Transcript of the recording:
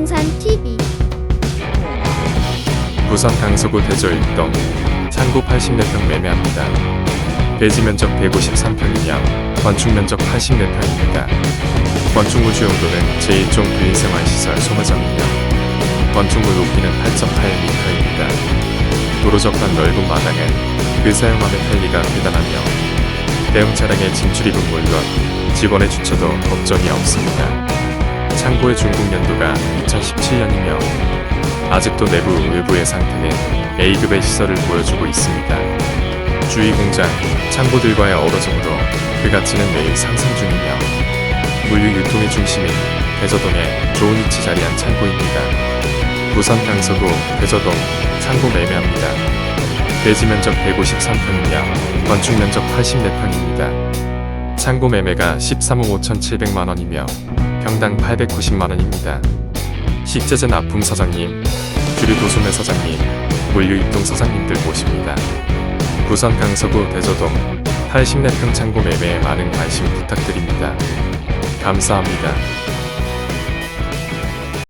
부동산TV 부산 강서구 대저 1동 창고 80m평 매매합니다. 대지 면적 153평이며 건축 면적 84평입니다. 건축물 주용도는 제1종 개인생활시설 소매점이며 건축물 높이는 8.8m입니다. 도로적한 넓은 마당은 그 사용함의 편리가 대단하며 대형 차량의 진출입은 물론 직원의 주차도 걱정이 없습니다. 창고의 준공 연도가 2017년이며 아직도 내부 외부의 상태는 A급의 시설을 보여주고 있습니다. 주위 공장, 창고들과의 어우러짐으로 그 가치는 매일 상승 중이며 물류 유통의 중심인 대저동에 좋은 위치 자리한 창고입니다. 부산 강서구 대저동 창고 매매합니다. 대지 면적 153평이며 건축 면적 84평입니다. 창고 매매가 13억 5,700만 원이며 평당 890만 원입니다. 식재재 납품 사장님, 주류 도소매 사장님, 물류 입동 사장님들 모십니다. 부산 강서구 대저동 84평 창고 매매에 많은 관심 부탁드립니다. 감사합니다.